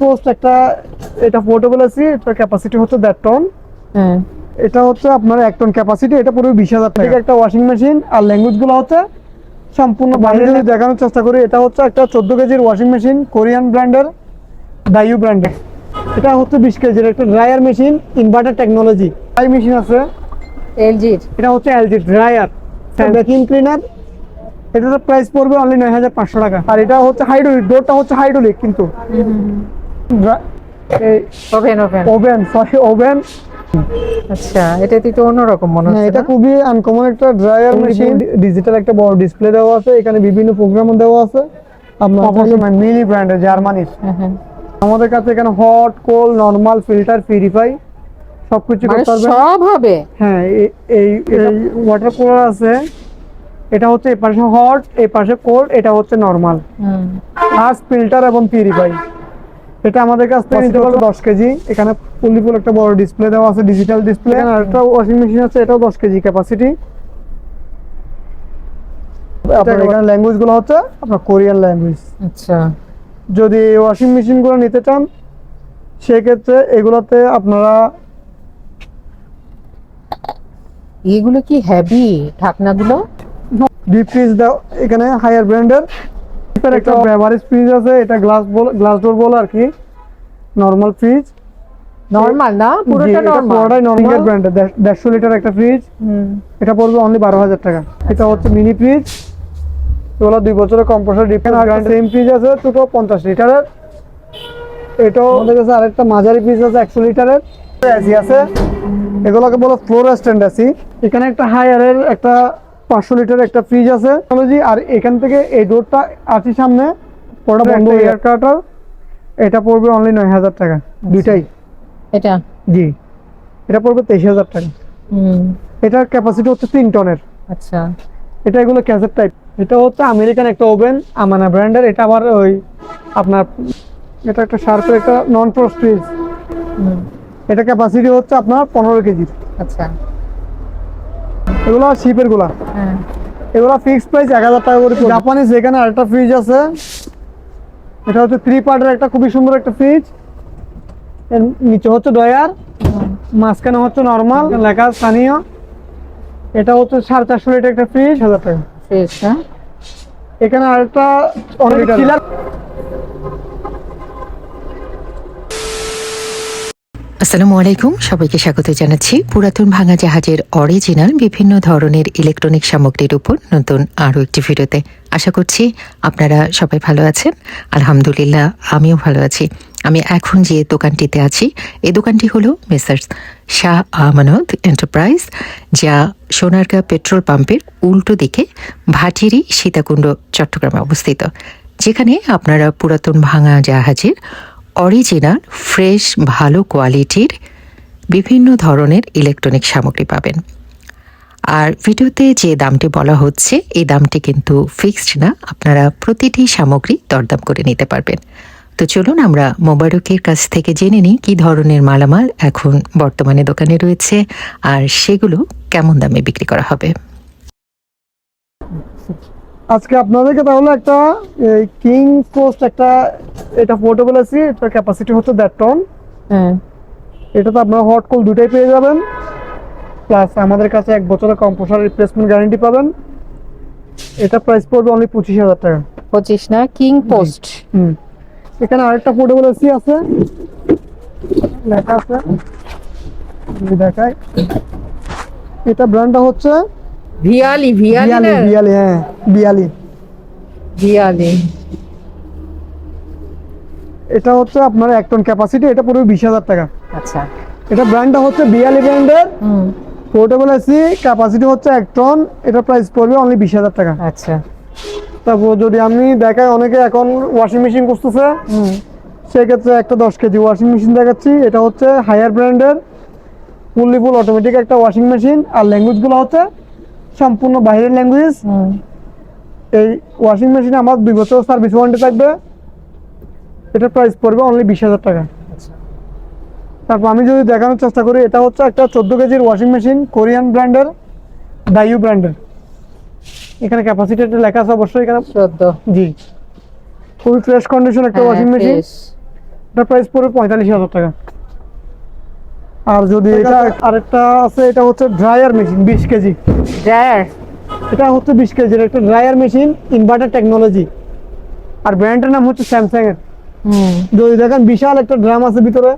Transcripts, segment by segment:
Post একটা এটা portable AC এটার ক্যাপাসিটি হচ্ছে দেড় টন হ্যাঁ। এটা হচ্ছে আপনার এক টন ক্যাপাসিটি এটা পুরো বিশ হাজার টাকা। একটা ওয়াশিং মেশিন আর ল্যাঙ্গুয়েজগুলো হচ্ছে সম্পূর্ণ বাইরে দেখানোর চেষ্টা করি এটা হচ্ছে একটা চোদ্দ কেজির ওয়াশিং মেশিন কোরিয়ান ব্র্যান্ডের ডাইউ ব্র্যান্ডের এটা হচ্ছে বিশ কেজির একটা dryer machine inverter technology dry machine আছে। এলজির এটা হচ্ছে এলজি ড্রায়ার ভ্যাকিউম ক্লিনার এটার প্রাইস পড়বে অনলি নয় হাজার পাঁচশো টাকা। আর এটা হচ্ছে হাইড্রোলিক ডোরটা হচ্ছে হাইড্রোলিক কিন্তু। Oven oven oven sorry oven আচ্ছা এটা তো অন্যরকম মনে হ্যাঁ হচ্ছে এটা খুবই আনকমন একটা ড্রায়ার মেশিন ডিজিটাল একটা বড় ডিসপ্লে দেওয়া আছে এখানে বিভিন্ন প্রোগ্রামও দেওয়া আছে। আপনার মিলি ব্র্যান্ডের জার্মানির হ্যাঁ, হ্যাঁ। আমাদের কাছে এখানে hot cold normal filter purify সবকিছু মানে করতে পারবেন। সব হবে? হ্যাঁ এই- এই ওয়াটার কুলার আছে। এটা হচ্ছে এই পাশে হট এই পাশে কোল্ড এটা হচ্ছে নরমাল হুম। ফিল্টার এবং পিউরিফাই এটা আমাদের কাছ থেকে নিতে পারবে দশ কেজি। এখানে ফুলি ফুল একটা বড় ডিসপ্লে দেওয়া আছে ডিজিটাল ডিসপ্লে এখানে আরেকটা ওয়াশিং মেশিন আছে এটাও দশ কেজি ক্যাপাসিটি আপনার এখানে ল্যাঙ্গুয়েজগুলো হচ্ছে আপনার কোরিয়ান ল্যাঙ্গুয়েজ আচ্ছা। যদি ওয়াশিং মেশিনগুলো নিতে চান সেক্ষেত্রে এগুলোতে আপনারা এগুলো কি হেভি ঢাকনাগুলো? ডিপ ফ্রিজ দাও এখানে হায়ার ব্র্যান্ডের একটা বেভারেজ ফ্রিজ আছে এটা গ্লাস গ্লাস ডোর বল আর কি। নরমাল ফ্রিজ নরমাল না? পুরোটা নরমাল পুরোটাই নরমাল ব্র্যান্ডের দেড়শো লিটার একটা ফ্রিজ এটা পড়বে অনলি বারো হাজার টাকা। এটা হচ্ছে মিনি ফ্রিজ এগুলো দুই বছরের কম্প্রেসর ডিফারেন্ট সেম ফ্রিজ আছে দুটো পঞ্চাশ লিটারের এটাও আমাদের কাছে আরেকটা মাঝারি ফ্রিজ আছে একশো লিটারের এসি আছে। এগুলোকে বলে ফ্লোর স্ট্যান্ড এসি এখানে একটা হায়ারের একটা পাঁচশো লিটার একটা ফ্রিজ আছে। আর এখান থেকে এই ডোরটা আছে সামনে। ওটা বন্ধ এয়ার কাটার এটা পড়বে অনলি নয় হাজার টাকা দুইটাই। এটা? জি। এটা পড়বে তেইশ হাজার টাকা। এটার ক্যাপাসিটি হচ্ছে তিন টনের। আচ্ছা। এটা এগুলো ক্যাসেট টাইপ এটা হচ্ছে আমেরিকান একটা ওভেন আমানা ব্র্যান্ডের এটা আবার ওই আপনার এটা একটা শার্পের একটা নন ফ্রস্ট ফ্রিজ এটা ক্যাপাসিটি হচ্ছে আপনার পনেরো কেজির আচ্ছা। এগুলো শিপেরগুলা। হ্যাঁ। এগুলো ফিক্সড প্রাইস এক হাজার টাকা করে জাপানিজ এখানে আরেকটা ফ্রিজ আছে। এটা হচ্ছে থ্রি পার্টের একটা খুবই সুন্দর একটা ফ্রিজ এর নিচে হচ্ছে ডয়ার মাঝখানে হচ্ছে নর্মাল লেখা স্থানীয়। এটা হচ্ছে সাড়ে চারশো লিটার একটা ফ্রিজ হাজার টাকা হ্যাঁ। এখানে আরেকটা অনেক চিলার আসসালামু আলাইকুম সবাইকে স্বাগত জানাচ্ছি। পুরাতন ভাঙা জাহাজের অরিজিনাল বিভিন্ন ধরনের ইলেকট্রনিক সামগ্রীর উপর নতুন আরও একটি ভিডিওতে। আশা করছি আপনারা সবাই ভালো আছেন। আলহামদুলিল্লাহ, আমিও ভালো আছি। আমি এখন যে দোকানটিতে আছি, এই দোকানটি হলো মেসার্স শাহ আমানত এন্টারপ্রাইজ, যা সোনারগাঁ পেট্রোল পাম্পের উল্টো দিকে ভাটিরি সীতাকুণ্ড, চট্টগ্রামে অবস্থিত। যেখানে আপনারা পুরাতন ভাঙা জাহাজের অরিজিনাল ফ্রেশ ভালো কোয়ালিটির বিভিন্ন ধরনের ইলেকট্রনিক সামগ্রী পাবেন। আর ভিডিওতে যে দামটি বলা হচ্ছে এই দামটি কিন্তু ফিক্সড না। আপনারা প্রতিটি সামগ্রী দরদাম করে নিতে পারবেন। তো চলুন আমরা মোবারকের কাছ থেকে জেনে নিই কী ধরনের মালামাল এখন বর্তমানে দোকানে রয়েছে আর সেগুলো কেমন দামে বিক্রি করা হবে। আজকে আপনাদেরকে তাহলে একটা কিং পোস্ট একটা এটা পোর্টেবল আছে এটার ক্যাপাসিটি হচ্ছে দেড় টন হ্যাঁ। এটাতে আপনারা হট কোল দুটাই পেয়ে যাবেন। প্লাস আমাদের কাছে এক বছরের কম্পোসার রিপ্লেসমেন্ট গ্যারান্টি পাবেন। এটা প্রাইস পড়বে অনলি পঁচিশ হাজার টাকা। পঁচিশ না? কিং পোস্ট হুম। এখানে আরেকটা পোর্টেবল এসি আছে। লেখা আছে। দেখায় এটা ব্র্যান্ডটা হচ্ছে ভিয়ালি ভিয়ালি ভিয়ালি হ্যাঁ ভিয়ালি। ভিয়ালি। এটা হচ্ছে আপনার এক টন ক্যাপাসিটি এটা পুরো বিশ হাজার টাকা। আচ্ছা। এটা ব্র্যান্ডটা হচ্ছে বিয়ালি ব্র্যান্ডের হুম। পোর্টেবল এসি ক্যাপাসিটি হচ্ছে এক টন এটা প্রাইস পড়বে অনলি বিশ হাজার টাকা। আচ্ছা। তারপর যদি আমি দেখাই অনেকে এখন ওয়াশিং মেশিন করতেছে হুম। সেক্ষেত্রে একটা দশ কেজি ওয়াশিং মেশিন দেখাচ্ছি এটা হচ্ছে হায়ার ব্র্যান্ডের ফুললি ফুল অটোমেটিক একটা ওয়াশিং মেশিন আর ল্যাঙ্গুয়েজগুলো হচ্ছে সম্পূর্ণ বাইরের ল্যাঙ্গুয়েজ হুম। এই ওয়াশিং মেশিনে আমার দুই বছর সার্ভিস ওয়ারেন্টি থাকবে এটার প্রাইস পড়বে অনলি বিশ হাজার টাকা। তারপর আমি যদি দেখানোর চেষ্টা করি এটা হচ্ছে একটা চোদ্দ কেজির ওয়াশিং মেশিন কোরিয়ান ব্র্যান্ডের ডাইউ ব্র্যান্ডের। এখানে ক্যাপাসিটি লেখা আছে অবশ্যই এখানে। জি। খুবই ফ্রেশ কন্ডিশন একটা হ্যাঁ, ওয়াশিং মেশিন fresh। এটা প্রাইস পড়বে পঁয়তাল্লিশ হাজার টাকা। আর যদি এটা আরেকটা আছে এটা হচ্ছে ড্রায়ার মেশিন বিশ কেজি। ড্রায়ার এটা হচ্ছে বিশ কেজির একটা ড্রায়ার মেশিন ইনভার্টার টেকনোলজি আর ব্র্যান্ডের নাম হচ্ছে স্যামসাং এর। যদি দেখেন বিশাল একটা ড্রাম আছে ভিতরে।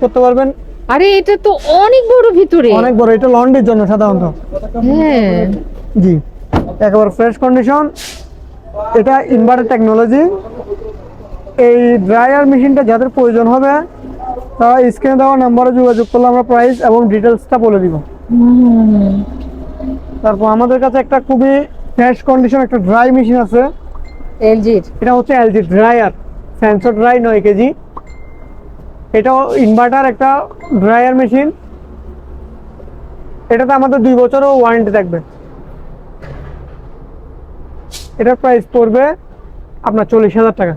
করতে পারবেন। আরে এটা তো অনেক বড় ভিতরে। অনেক বড় এটা লন্ড্রির জন্য সাধারণত। হ্যাঁ। জি একেবারে ফ্রেশ কন্ডিশন এটা ইনভার্টার টেকনোলজি এই ড্রায়ার মেশিনটা যাদের প্রয়োজন হবে তারা স্ক্রিনে দেওয়া নাম্বারে যোগাযোগ করলে আমরা প্রাইস এবং ডিটেলসটা বলে দিব। তারপর আমাদের কাছে একটা খুবই ফ্রেশ কন্ডিশন একটা ড্রাই মেশিন আছে। এলজির। এটা হচ্ছে এলজি ড্রায়ার সেন্সর ড্রাই নয় কেজি। এটাও ইনভার্টার একটা ড্রায়ার মেশিন এটাতে আমাদের দুই বছরও ওয়ারেন্টি থাকবে। এটার প্রাইস পড়বে আপনার চল্লিশ হাজার টাকা।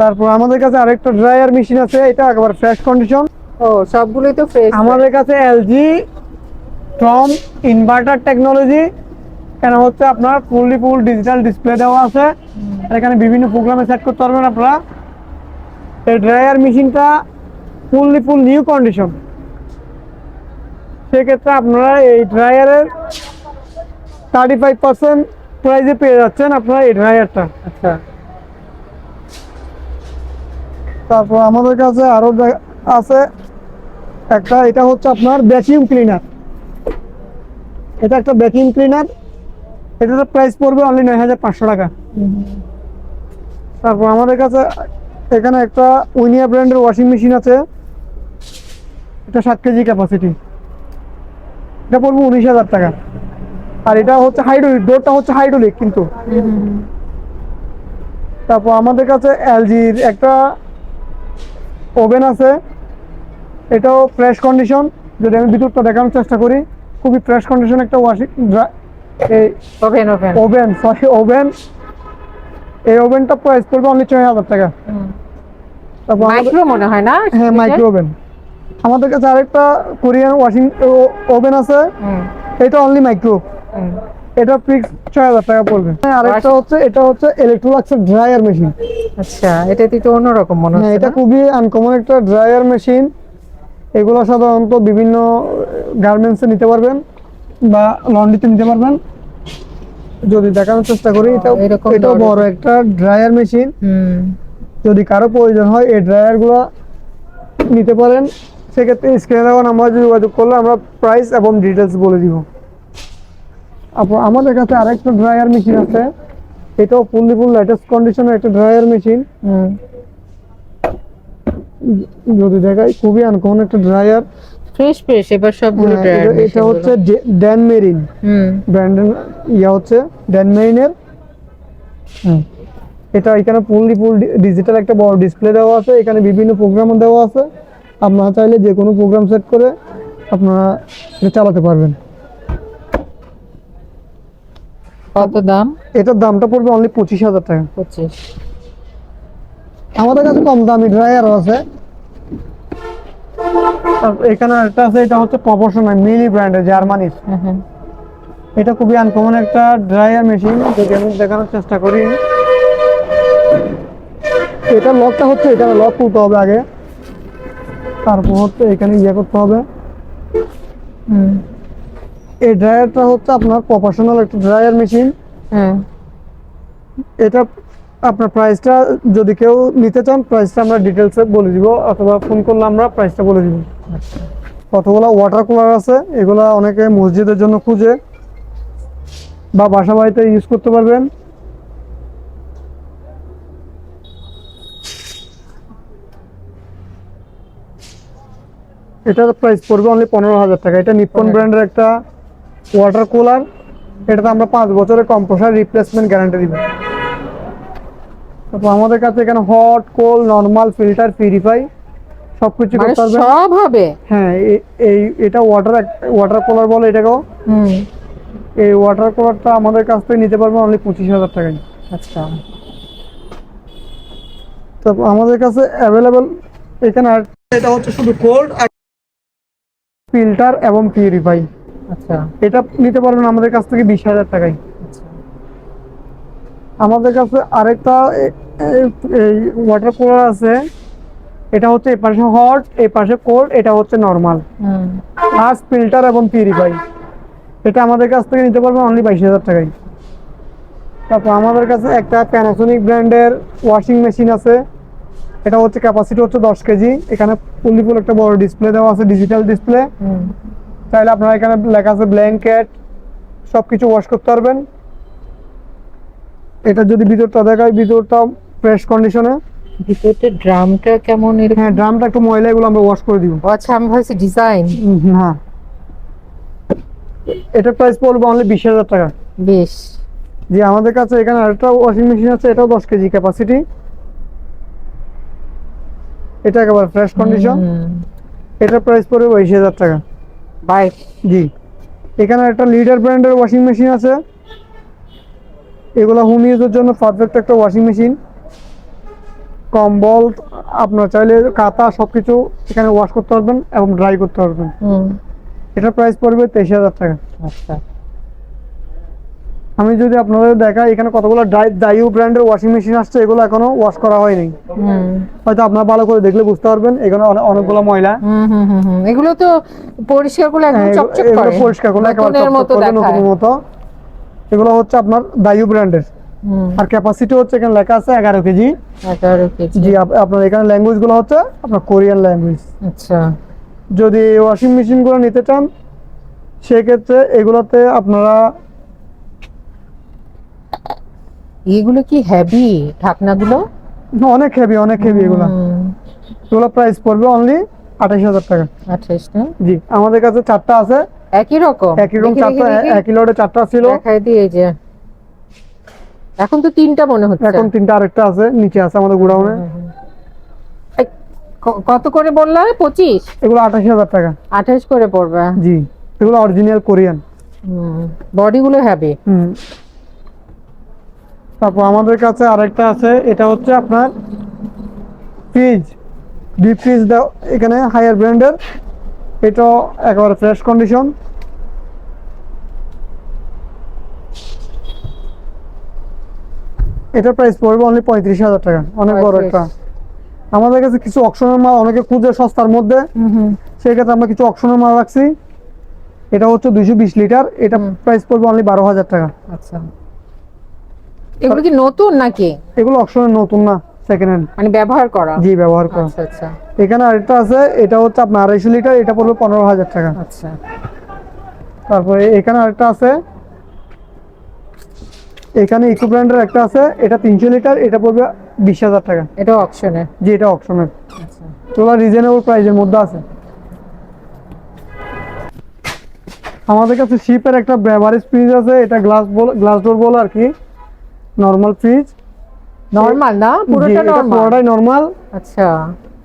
তারপর আমাদের কাছে আরেকটা ড্রায়ার মেশিন আছে এটা একবার ফ্রেশ কন্ডিশন ও সবগুলোই তো ফ্রেশ আমাদের কাছে এলজি টম ইনভার্টার টেকনোলজি কেন হচ্ছে আপনার ফুললি ফুল ডিজিটাল ডিসপ্লে দেওয়া আছে। এখানে বিভিন্ন প্রোগ্রামে সেট করতে পারবেন আপনারা। এই ড্রায়ার মেশিনটা ফুললি ফুল নিউ কন্ডিশন সেক্ষেত্রে আপনারা এই ড্রায়ারের থার্টি ফাইভ পার্সেন্ট প্রাইজে পেয়ে যাচ্ছেন আপনারা এই ড্রায়ারটা আচ্ছা। তারপর আমাদের কাছে আরও আছে একটা এটা হচ্ছে আপনার ভ্যাকিউম ক্লিনার এটা একটা ভ্যাকিউম ক্লিনার এটার প্রাইস পড়বে অনলি নয় হাজার পাঁচশো টাকা। তারপর আমাদের কাছে এখানে একটা উইনিয়া ব্র্যান্ডের ওয়াশিং মেশিন আছে। এটা সাত কেজি ক্যাপাসিটি এটা পড়বে উনিশ হাজার টাকা। আর এটা হচ্ছে হাইড্রোলিক ডোরটা হচ্ছে হাইড্রোলিক কিন্তু। তারপর আমাদের কাছে এলজির একটা ওভেন আছে। এটাও ফ্রেশ কন্ডিশন যদি আমি ভিতরটা দেখানোর চেষ্টা করি, খুবই ফ্রেশ কন্ডিশন একটা ওয়াশিং এই oven oven. Oven sorry oven. এই ওভেনটা প্রাইস পড়বে অনলি ছয় হাজার টাকা। মাইক্রো মনে হয় না হ্যাঁ মাইক্রো ওভেন। আমাদের কাছে আরেকটা কোরিয়ান ওয়াশিং ওভেন আছে। এটা অনলি মাইক্রো এটা ফিক্স ছয় হাজার টাকা পড়বে। হ্যাঁ আরেকটা হচ্ছে এটা হচ্ছে ইলেকট্রোলাক্সের ড্রায়ার মেশিন আচ্ছা এটা তো অন্যরকম মনে হ্যাঁ হচ্ছে এটা খুবই আনকমন একটা ড্রায়ার মেশিন এগুলো সাধারণত বিভিন্ন গার্মেন্টসে নিতে পারবেন। বা লন্ড্রিতে নিতে পারবেন। যদি দেখানোর চেষ্টা করি এটা এরকম এটা বড়। একটা ড্রায়ার মেশিন যদি কারও প্রয়োজন হয় এই ড্রায়ারগুলো নিতে পারেন। সেক্ষেত্রে স্ক্রিনে দেওয়া নাম্বার যোগাযোগ করলে আমরা প্রাইস এবং ডিটেলস বলে দিব। আপু আমাদের কাছে আরেকটা ড্রায়ার মেশিন আছে। এটাও ফুললি ফুল লেটেস্ট কন্ডিশনের একটা ড্রায়ার মেশিন যদি দেখাই খুবই আনকমন একটা ড্রায়ার ফ্রেশ ফ্রেশ এবার সবগুলো হ্যাঁ, এটা হচ্ছে ড্যান মেরিন হুম। ইয়া হচ্ছে ড্যান মেরিনের এটা এখানে ফুললি ফুল ডিজিটাল একটা বড় ডিসপ্লে দেওয়া আছে। এখানে বিভিন্ন প্রোগ্রামও দেওয়া আছে। আপনারা চাইলে যে কোনো প্রোগ্রাম সেট করে আপনারা এটা চালাতে পারবেন। কত দাম? এটার দামটা পড়বে অনলি পঁচিশ হাজার টাকা। পঁচিশ। আমাদের কাছে কম দামি ড্রায়ারও আছে। এখানে একটা আছে এটা হচ্ছে প্রফেশনাল মিলি ব্র্যান্ডের জার্মানির এটা খুবই আনকমন একটা ড্রায়ার মেশিন যদি আমি দেখানোর চেষ্টা করি। এটা লকটা হচ্ছে এখানে লক করতে হবে আগে। তারপর হচ্ছে এখানে ইয়ে করতে হবে। হুম। এই ড্রায়ারটা হচ্ছে আপনার প্রফেশনাল একটা ড্রায়ার মেশিন এটা আপনার প্রাইসটা যদি কেউ নিতে চান প্রাইসটা আমরা ডিটেলসে বলে দিব অথবা ফোন করলে আমরা প্রাইসটা বলে দিব। কতগুলো ওয়াটার কুলার আছে এগুলা অনেকে মসজিদের জন্য খুঁজে বা বাসা বাড়িতে ইউজ করতে পারবেন। এটার প্রাইস পড়বে অনলি পনেরো হাজার টাকা। এটা নিপ্পন ব্র্যান্ডের একটা ওয়াটার কুলার এটাতে আমরা পাঁচ বছরের কম্পোসার রিপ্লেসমেন্ট গ্যারান্টি দিব। তারপর আমাদের কাছে এখানে hot cold normal filter purify সব কিছু মানে করতে পারবেন। সব হবে? হ্যাঁ এই এটা ওয়াটার ওয়াটার কুলার বলে এটাকেও। হুম। এই ওয়াটার কুলারটা আমাদের কাছ থেকে নিতে পারবেন অনলি পঁচিশ হাজার টাকায়। আচ্ছা। তারপর আমাদের কাছে অ্যাভেলেবেল এখানে আর এটা হচ্ছে শুধু কোল্ড আর ফিল্টার এবং পিউরিফাই আচ্ছা। এটা নিতে পারবেন আমাদের কাছ থেকে বিশ হাজার টাকায়। আচ্ছা। আমাদের কাছে আরেকটা এই ওয়াটার কুলার আছে এটা হচ্ছে এই পাশে হট এই পাশে কোল্ড এটা হচ্ছে নর্মাল প্লাস ফিল্টার এবং পিউরিফাই এটা আমাদের কাছ থেকে নিতে পারবেন অনলি বাইশ হাজার টাকায়। তারপর আমাদের কাছে একটা প্যানাসোনিক ব্র্যান্ডের ওয়াশিং মেশিন আছে। এটা হচ্ছে ক্যাপাসিটি হচ্ছে দশ কেজি। এখানে ফুললি ফুল একটা বড় ডিসপ্লে দেওয়া আছে ডিজিটাল ডিসপ্লে চাইলে আপনারা এখানে লেখা আছে ব্ল্যাঙ্কেট সব কিছু ওয়াশ করতে পারবেন। এটা যদি ভিতরটা দেখায় ভিতরটা ফ্রেশ কন্ডিশনে ভিতরটা ড্রামটা কেমন এরকম? হ্যাঁ ড্রামটা একটু ময়লা এগুলো আমরা ওয়াশ করে দিব। আচ্ছা আমি ভাবছি ডিজাইন হ্যাঁ। এটার প্রাইস পড়বে অনলি বিশ হাজার টাকা। বেশ। জি আমাদের কাছে এখানে আরেকটা ওয়াশিং মেশিন আছে এটাও দশ কেজি ক্যাপাসিটি এটা একেবারে ফ্রেশ কন্ডিশন এটা প্রাইস পড়বে বাইশ হাজার টাকা। বাইশ জি। এখানে একটা লিডার ব্র্যান্ডের ওয়াশিং মেশিন আছে। এগুলো হোম ইউজের জন্য পারফেক্ট একটা ওয়াশিং মেশিন কম্বল আপনার চাইলে কাতা সবকিছু এখানে ওয়াশ করতে পারবেন এবং ড্রাই করতে পারবেন। এটার প্রাইস পড়বে তেইশ হাজার টাকা। আচ্ছা। আমি যদি আপনাদের দেখাই এখানে কতগুলো ডাই ডাইউ ব্র্যান্ডের ওয়াশিং মেশিন আসছে এগুলো এখনও ওয়াশ করা হয়নি। হুম। হয়তো আপনারা ভালো করে দেখলে বুঝতে পারবেন এখানে অনেক- অনেকগুলো ময়লা। এগুলো তো পরিষ্কার করলে হ্যাঁ, চকচক করে। পরিষ্কার করলে একেবারে চকচক মতো করবে, মতো। এগুলো হচ্ছে আপনার ডাইউ ব্র্যান্ডের আর ক্যাপাসিটি হচ্ছে এখানে লেখা আছে এগারো কেজি। জি আপনার এখানে ল্যাঙ্গুয়েজগুলো হচ্ছে আপনার কোরিয়ান ল্যাঙ্গুয়েজ আচ্ছা। যদি ওয়াশিং মেশিনগুলো নিতে চান সেক্ষেত্রে এগুলোতে আপনারা এগুলো কি হেভি ঢাকনাগুলো? অনেক হেভি অনেক হেভি এগুলো। এগুলো প্রাইস পড়বে অনলি আঠাশ হাজার টাকা। আঠাশ জি আমাদের কাছে চারটা আছে। একই রকম। একই রকম চারটা। একই লটে চারটা ছিল। দেখাই দিয়ে এই যে। এখন তো তিনটা মনে হচ্ছে। এখন তিনটা আরেকটা আছে নিচে আছে আমাদের গোডাউনে। কত করে বললে? পঁচিশ? এগুলো আঠাশ হাজার টাকা। আঠাশ করে পড়বে। জি এগুলো অরিজিনাল কোরিয়ান বডি গুলো হ্যাভি হুম। তারপর আমাদের কাছে আরেকটা আছে এটা হচ্ছে আপনার ফ্রিজ ডিপ ফ্রিজ এখানে হায়ার ব্র্যান্ডের এটা একেবারে ফ্রেশ কন্ডিশন এটার প্রাইস পড়বে অনলি পঁয়ত্রিশ হাজার টাকা। অনেক বড় একটা। আমাদের কাছে কিছু অপশনের মাল অনেকে খুঁজে সস্তার মধ্যে। সেই ক্ষেত্রে আমরা কিছু অপশনের মাল রাখছি। এটা হচ্ছে দুইশো বিশ লিটার। এটা প্রাইস পড়বে অনলি বারো হাজার টাকা। আচ্ছা। এগুলো কি নতুন নাকি? এগুলো অপশনের নতুন না। সেকেন্ড হ্যান্ড মানে ব্যবহার করা? জি ব্যবহার করা। আচ্ছা আচ্ছা। এখানে আরেকটা আছে এটা হচ্ছে আপনার আড়াইশো লিটার এটা পড়বে পনেরো হাজার টাকা। আচ্ছা। তারপরে এখানে আরেকটা আছে। এখানে ইকো ব্র্যান্ডের একটা আছে এটা তিনশো লিটার এটা পড়বে বিশ হাজার টাকা। এটা অপশনে জি এটা অপশনের আচ্ছা। তোলা রিজনেবল প্রাইসের মধ্যে আছে। আমাদের কাছে শিপের একটা ব্যাভারেজ ফ্রিজ আছে এটা গ্লাস বল গ্লাস ডোর বলে আর কি নর্মাল ফ্রিজ নরমাল না? পুরোটা নরমাল পুরোটাই নর্মাল আচ্ছা।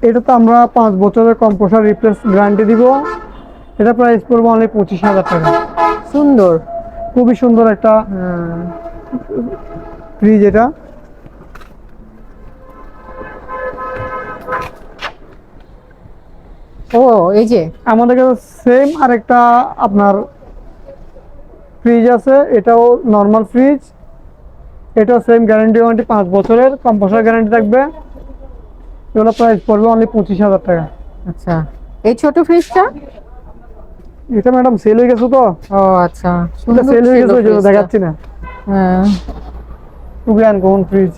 এটা তো আমরা পাঁচ বছরের কম্পোসার রিপ্লেস গ্যারান্টি দিব। এটা প্রাইস পড়বে অনলি পঁচিশ হাজার টাকা। সুন্দর। খুবই সুন্দর একটা ফ্রিজ এটা। ও এই যে। আমাদের কাছে সেম আরেকটা আপনার ফ্রিজ আছে এটাও নর্মাল ফ্রিজ এটা সেম গ্যারান্টি ওয়ারেন্টি পাঁচ বছরের কম্পোসার গ্যারান্টি থাকবে। এগুলো প্রাইস পড়বে অনলি পঁচিশ হাজার টাকা। আচ্ছা। এই ছোট ফ্রিজটা এটা ম্যাডাম সেল হয়ে গেছে তো। ও আচ্ছা। সুন্দর সেল হয়ে গেছে ফ্রিজটা। দেখাচ্ছি না। হ্যাঁ। খুবই আনকমন ফ্রিজ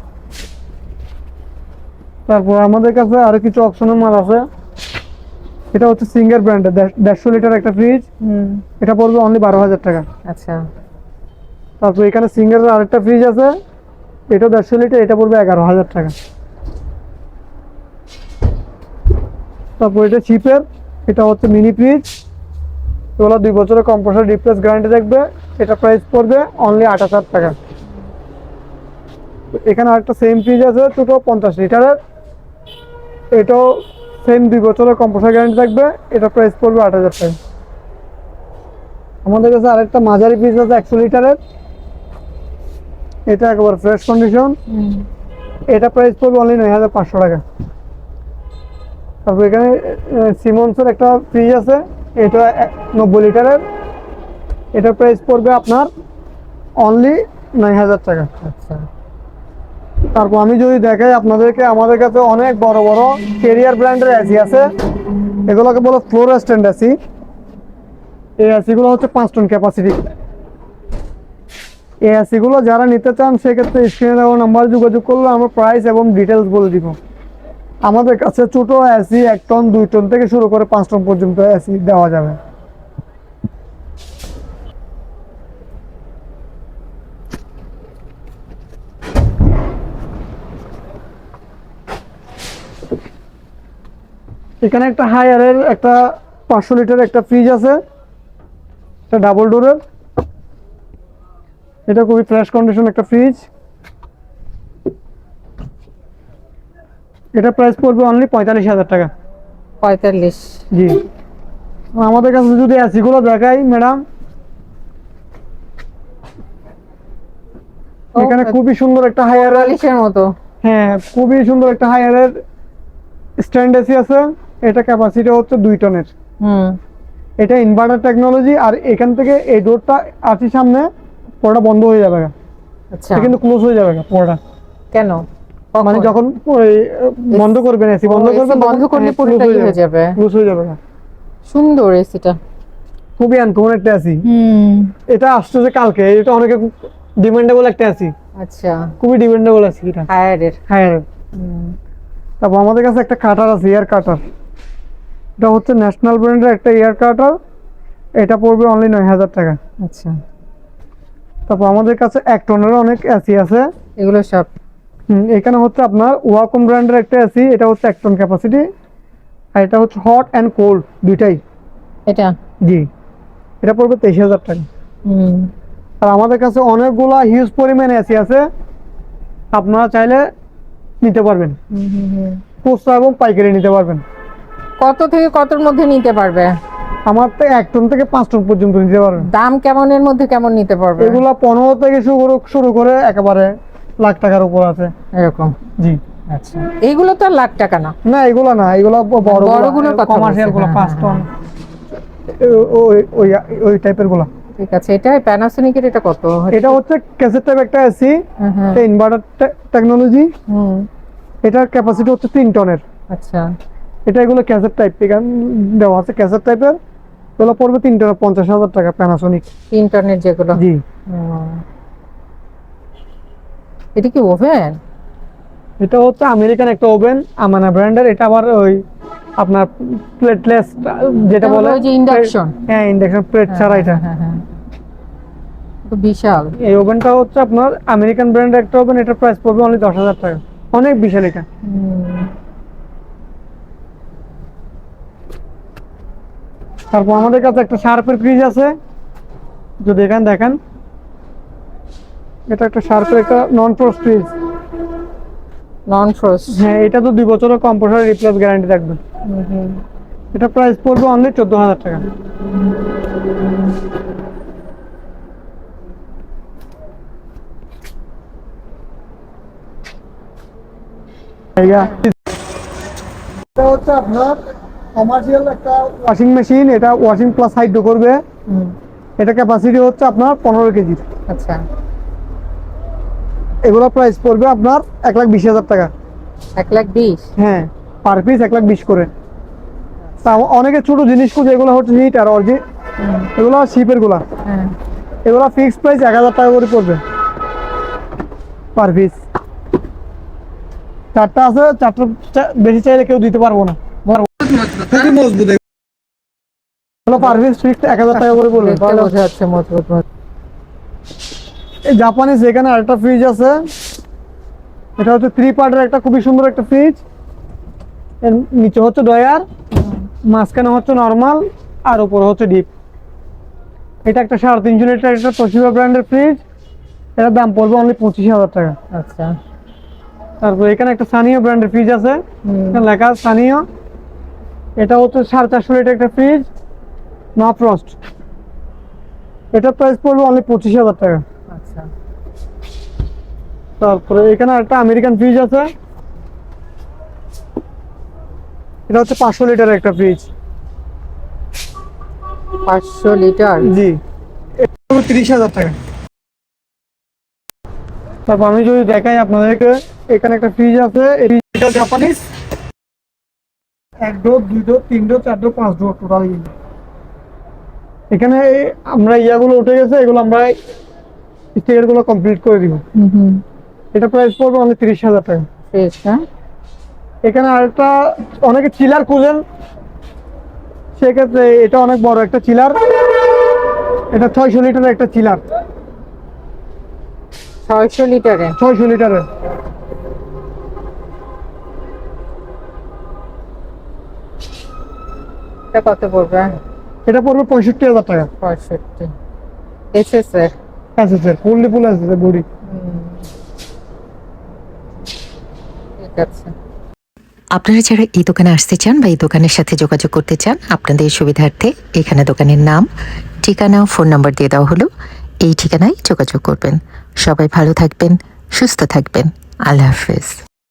তারপর আমাদের কাছে আরও কিছু অপশনের মাল আছে। এটা হচ্ছে সিঙ্গার ব্র্যান্ডের দেড়শো লিটার একটা ফ্রিজ এটা পড়বে অনলি বারো হাজার টাকা। আচ্ছা। তারপর এখানে সিঙ্গারের আরেকটা ফ্রিজ আছে। এটা দেড়শো লিটার এটা পড়বে এগারো হাজার টাকা। তারপর এটা চিপের এটা হচ্ছে মিনি ফ্রিজ এগুলো দুই বছরের কম্পোসার রিপ্লেস গ্যারান্টি থাকবে। এটা প্রাইস পড়বে অনলি আট হাজার টাকা। এখানে আরেকটা সেম ফ্রিজ আছে দুটো পঞ্চাশ লিটারের এটাও সেম দুই বছরের কম্পোসার গ্যারান্টি থাকবে, এটা প্রাইস পড়বে আট হাজার টাকা। আমাদের কাছে আরেকটা মাঝারি ফ্রিজ আছে একশো লিটারের এটা একবার ফ্রেশ কন্ডিশন এটা প্রাইস পড়বে অনলি নয় হাজার পাঁচশো টাকা। তারপর এখানে সিমন্সের একটা ফ্রিজ আছে এটা নব্বই লিটারের। এটার প্রাইস পড়বে আপনার অনলি নয় হাজার টাকা। আচ্ছা। তারপর আমি যদি দেখাই আপনাদেরকে আমাদের কাছে অনেক বড় বড় কেরিয়ার ব্র্যান্ডের এসি আছে। এগুলোকে বলে ফ্লোর স্ট্যান্ড এসি এই এসিগুলো হচ্ছে পাঁচ টন ক্যাপাসিটি এই এসিগুলো যারা নিতে চান, সেক্ষেত্রে স্ক্রিনে দেওয়া নাম্বার যোগাযোগ করলে আমরা প্রাইস এবং ডিটেলস বলে দিব। আমাদের কাছে ছোট এসি, এক টন দুই টন থেকে শুরু করে পাঁচ টন পর্যন্ত এসি দেওয়া যাবে। এখানে একটা হায়ারের একটা পাঁচশো লিটার একটা ফ্রিজ আছে। এটা ডাবল ডোরের এটা খুবই ফ্রেশ কন্ডিশন একটা ফ্রিজ এটা প্রাইস পড়বে অনলি পঁয়তাল্লিশ হাজার টাকা। পঁয়তাল্লিশ। জি। আমাদের কাছে যদি এসি গুলো দেখাই ম্যাডাম এখানে খুবই সুন্দর একটা হায়ারের পঁয়তাল্লিশের মতো। হ্যাঁ খুবই সুন্দর একটা হায়ারের স্ট্যান্ড এসি আছে। এটা ক্যাপাসিটি হচ্ছে দুই টনের। হুম। এটা ইনভার্টার টেকনোলজি আর এখান থেকে এই ডোরটা আছে সামনে। পুরোটা বন্ধ হয়ে যাবে। আচ্ছা। কিন্তু ক্লোজ হয়ে যাবে পুরোটা কেন? মানে যখন বন্ধ করবেন এসি বন্ধ করবেন বন্ধ করলে পুরোটাই হয়ে যাবে। ক্লোজ হয়ে যাবে সুন্দর এসিটা। খুবই আনকমন একটা এসি হুম। এটা আসছে যে কালকে এটা অনেক ডিমান্ডেবল একটা এসি আচ্ছা। খুবই ডিমান্ডেবল এসি এটা। হায়ারের হ্যাঁ তারপর আমাদের কাছে একটা কাটার আছে এয়ার কাটার এটা হচ্ছে ন্যাশনাল ব্র্যান্ডের একটা এয়ার কাটার এটা পড়বে অনলি নয় হাজার টাকা। আচ্ছা। তারপর আমাদের কাছে এক টনের অনেক এসি আছে। এগুলো সব। এখানে হচ্ছে আপনার ওয়াকম ব্র্যান্ডের একটা এসি এটা হচ্ছে এক টন ক্যাপাসিটি আর এটা হচ্ছে হট অ্যান্ড কোল্ড দুইটাই। এটা? জি এটা পড়বে তেইশ হাজার টাকা। আর আমাদের কাছে অনেকগুলা হিউজ পরিমাণে এসি আছে আপনারা চাইলে নিতে পারবেন। খুচরা এবং পাইকারি নিতে পারবেন। কত থেকে কতর মধ্যে নিতে পারবে? আমার তো এক টন থেকে পাঁচ টন পর্যন্ত নিতে পারবেন দাম কেমনের মধ্যে কেমন নিতে পারবে? এগুলা পনেরো থেকে শুরু শুরু করে একেবারে লাখ টাকার উপর আছে। এরকম? জি। আচ্ছা। এইগুলো তো লাখ টাকা না? না এগুলা না এগুলা বড়? বড়গুলোর কমার্শিয়ালগুলো পাঁচ টন। ওই ওই ওই টাইপেরগুলা। ঠিক আছে এটা প্যানাসোনিকের এটা কত? এটা হচ্ছে ক্যাসেট টাইপ একটা এসি। এটা ইনভার্টার টেকনোলজি হুম। এটার ক্যাপাসিটি হচ্ছে তিন টনের। আচ্ছা। এটা এগুলো ক্যাসেট টাইপ এখান দেওয়া আছে ক্যাসেট টাইপের এগুলো পড়বে তিন টনের পঞ্চাশ হাজার টাকা প্যানাসোনিক ইন্টারনেট যেগুলো। জি। এটা কি ওভেন এটা হচ্ছে আমেরিকান একটা ওভেন আমানা ব্র্যান্ডের এটা আবার ওই আপনার প্লেটলেস যেটা বলে ওই যে induction। হ্যাঁ ইন্ডাকশন প্লেট ছাড়া এটা। হ্যাঁ হ্যাঁ বিশাল। এই ওভেনটা হচ্ছে আপনার আমেরিকান ব্র্যান্ডের একটা ওভেন এটা প্রাইস পড়বে অনলি দশ হাজার টাকা। অনেক বিশাল এটা। তারপর আমাদের কাছে একটা শার্পের ফ্রিজ আছে। যদি এখানে দেখেন এটা একটা শার্পের একটা non frost fridge non frost হ্যাঁ এটা তো দুই বছরের কম্পোসার রিপ্লেস গ্যারান্টি থাকবে। এটা প্রাইস পড়বে অনলি চোদ্দ হাজার টাকা। এটা হচ্ছে আপনার কমার্শিয়াল একটা ওয়াশিং মেশিন এটা ওয়াশিং প্লাস হাইড্রো করবে। এটা ক্যাপাসিটি হচ্ছে আপনার পনেরো কেজির আচ্ছা। এগুলো প্রাইস পড়বে আপনার এক লাখ বিশ হাজার টাকা। এক লাখ বিশ? হ্যাঁ পার পিস এক লাখ বিশ করে। তা অনেকে ছোট জিনিস খুঁজে এগুলো হচ্ছে হিট আর অরিজি এগুলো শিপেরগুলা। হ্যাঁ। এগুলো ফিক্স প্রাইস এক হাজার টাকা করে পড়বে। পার পিস চারটা আছে চারটা বেশি চাইলে কেউ দিতে পারব না। খুবই মজবুত এগুলো পার পিস ফিক্স এক হাজার টাকা করে মজবুত। এই জাপানিজ এখানে আরেকটা ফ্রিজ আছে। এটা হচ্ছে থ্রি পার্টের একটা খুবই সুন্দর একটা ফ্রিজ এর নিচে হচ্ছে ডয়ার মাঝখানে হচ্ছে নর্মাল আর উপরে হচ্ছে ডিপ এটা একটা সাড়ে তিনশো লিটার একটা তোশিবা ব্র্যান্ডের ফ্রিজ এটার দাম পড়বে অনলি পঁচিশ হাজার টাকা। আচ্ছা। তারপর এখানে একটা স্থানীয় ব্র্যান্ডের ফ্রিজ আছে। এখানে লেখা স্থানীয়। এটা হচ্ছে সাড়ে চারশো লিটার একটা ফ্রিজ নো ফ্রস্ট এটার প্রাইস পড়বে অনলি পঁচিশ হাজার টাকা। আচ্ছা। তারপরে এখানে একটা আমেরিকান ফ্রিজ আছে। এটা হচ্ছে পাঁচশো লিটার একটা ফ্রিজ পাঁচশো লিটার? জি। তিরিশ হাজার টাকা। তারপর আমি যদি দেখাই আপনাদেরকে এখানে একটা ফ্রিজ আছে এটা জাপানিজ এক ডোর দুই ডোর তিন ডোর চার ডোর পাঁচ ডোর টোটাল এখানে আমরা ইয়াগুলো উঠে গেছে এগুলো আমরা স্টিকারগুলো কমপ্লিট করে দিব। এটা প্রাইস পড়বে অনেক তিরিশ হাজার টাকা। হ্যাঁ? এখানে আরেকটা অনেকে চিলার খুঁজেন। সেক্ষেত্রে এটা অনেক বড় একটা চিলার এটা ছয়শো লিটারের একটা চিলার ছয়শো লিটারে ছয়শো লিটারের। এটা কত পড়বে? এটা পড়বে পঁয়ষট্টি হাজার টাকা। পঁয়ষট্টি। এসএসের আছে স্যার ফুললি ফুল আছে স্যার বডি ঠিক আছে। আপনারা যারা এই দোকানে আসতে চান বা এই দোকানের সাথে যোগাযোগ করতে চান আপনাদের সুবিধার্থে এখানে দোকানের নাম ঠিকানা ফোন নাম্বার দিয়ে দেওয়া হলো। এই ঠিকানায় যোগাযোগ করবেন। সবাই ভালো থাকবেন সুস্থ থাকবেন। আল্লাহ হাফেজ।